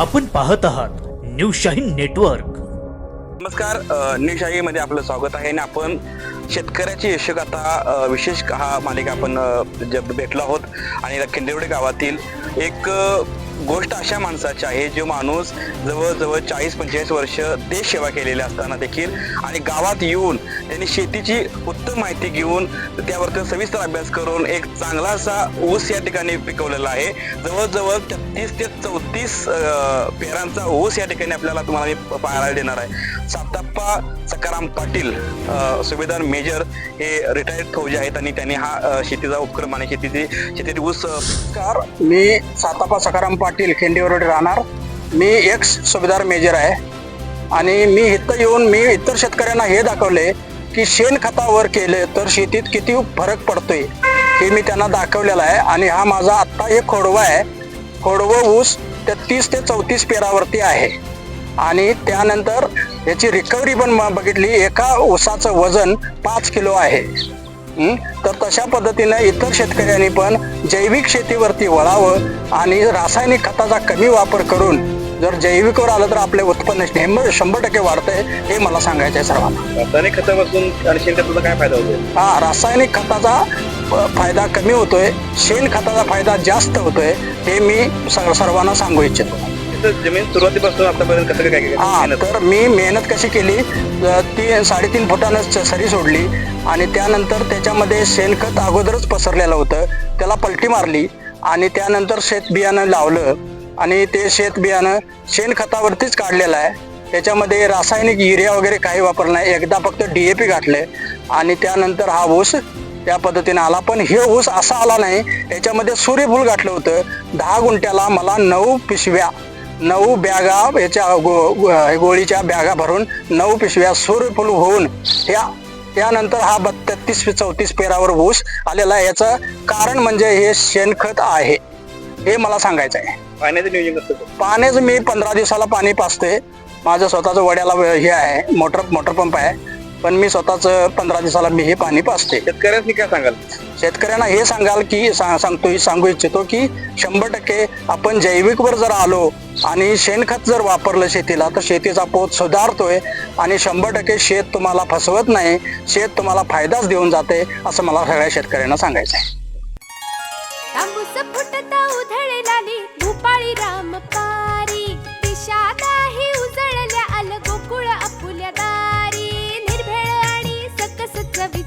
आपण पाहत आहात न्यू शाहीन नेटवर्क. नमस्कार अ, न्यूशाहीमध्ये आपलं स्वागत आहे आणि आपण शेतकऱ्याची यशोगाथा विशेष हा मालिका आपण भेटलो आहोत. आणि खिंडेवडे गावातील एक गोष्ट अशा माणसाची आहे जो माणूस जवळजवळ चाळीस पंचेचाळीस वर्ष देश सेवा केलेली असताना देखील आणि गावात येऊन त्यांनी शेतीची उत्तम माहिती घेऊन त्यावरती सविस्तर अभ्यास करून एक चांगला असा ऊस या ठिकाणी पिकवलेला आहे. जवळजवळ छत्तीस ते चौतीस पेरांचा ऊस या ठिकाणी आपल्याला तुम्हाला मी पाहायला देणार आहे. साताप्पा सकाराम पाटील सुभेदार मेजर हे रिटायर्ड फौजी आहेत आणि त्यांनी हा शेतीचा उपक्रम आणि शेतीची शेतीची ऊस मी साताप्पा सकाराम पाटील खिंडीवर राहणार. मी एक्स सुभेदार मेजर आहे. आणि मी इथं येऊन मी इतर शेतकऱ्यांना हे दाखवले की शेणखतावर केले तर शेतीत किती फरक पडतोय हे मी त्यांना दाखवलेलं आहे. आणि हा माझा आत्ता एक खोडवा आहे. खोडवं ऊस तेहतीस ते चौतीस पेरावरती आहे. आणि त्यानंतर याची रिकव्हरी पण बघितली. एका ऊसाचं वजन पाच किलो आहे. तर तशा पद्धतीनं इतर शेतकऱ्यांनी पण जैविक शेतीवरती वळावं आणि रासायनिक खताचा कमी वापर करून जर जैविकवर आलं तर आपले उत्पन्न शंभर शंभर टक्के वाढतंय हे मला सांगायचं आहे सर्वांना. रासायनिक खतापासून आणि शेणखताचा काय फायदा होतो हा रासायनिक खताचा फायदा कमी होतोय शेण खताचा फायदा जास्त होतोय हे मी सर्वांना सांगू इच्छितो. जमीन सुरुवातीपासून आतापर्यंत कसं काय हा केलं? तर मी मेहनत कशी केली? अ, ती साडेतीन फुटानं स- सरी सोडली आणि त्यानंतर त्याच्यामध्ये शेणखत अगोदरच पसरलेलं होतं. त्याला पलटी मारली आणि त्यानंतर शेत बियाणं लावलं आणि ते शेत बियाणं शेणखतावरतीच काढलेलं आहे. त्याच्यामध्ये रासायनिक युरिया वगैरे काही वापरलं नाही. एकदा फक्त डीएपी घातले आणि त्यानंतर हा ऊस त्या पद्धतीने आला. पण हे ऊस असा आला नाही याच्यामध्ये सूर्यफूल घातलं होतं. दहा गुंठ्याला मला नऊ पिशव्या नऊ बॅगा याच्या गो- गोळीच्या बॅगा भरून नऊ पिशव्या सूर्यफूल होऊन त्या त्यानंतर हा बत्तीस चौतीस पेरावर ऊस आलेला आहे. याचं कारण म्हणजे हे शेणखत आहे. हे मला सांगायचं आहे. पाण्याचं नियोजन कसं करतो? पाण्याचं मी पंधरा दिवसाला पाणी पाचते माझं स्वतःचं वड्याला हे आहे मोटर मोटर पंप आहे. पण मी स्वतःच पंधरा दिवसाला मी हे पाणी पाचते शेतकऱ्यांनी काय सांगाल? शेतकऱ्यांना हे सांगाल की सांगतो सांगू इच्छितो की शंभर टक्के आपण जैविकवर जर आलो आणि शेणखत जर वापरलं शेतीला तर शेतीचा पोत सुधारतोय आणि शंभर टक्के शेत तुम्हाला फसवत नाही शेत तुम्हाला फायदाच देऊन जाते असं मला सगळ्या शेतकऱ्यांना सांगायचं आहे. तांबूस फुटता उधळलाली भूपाळी राम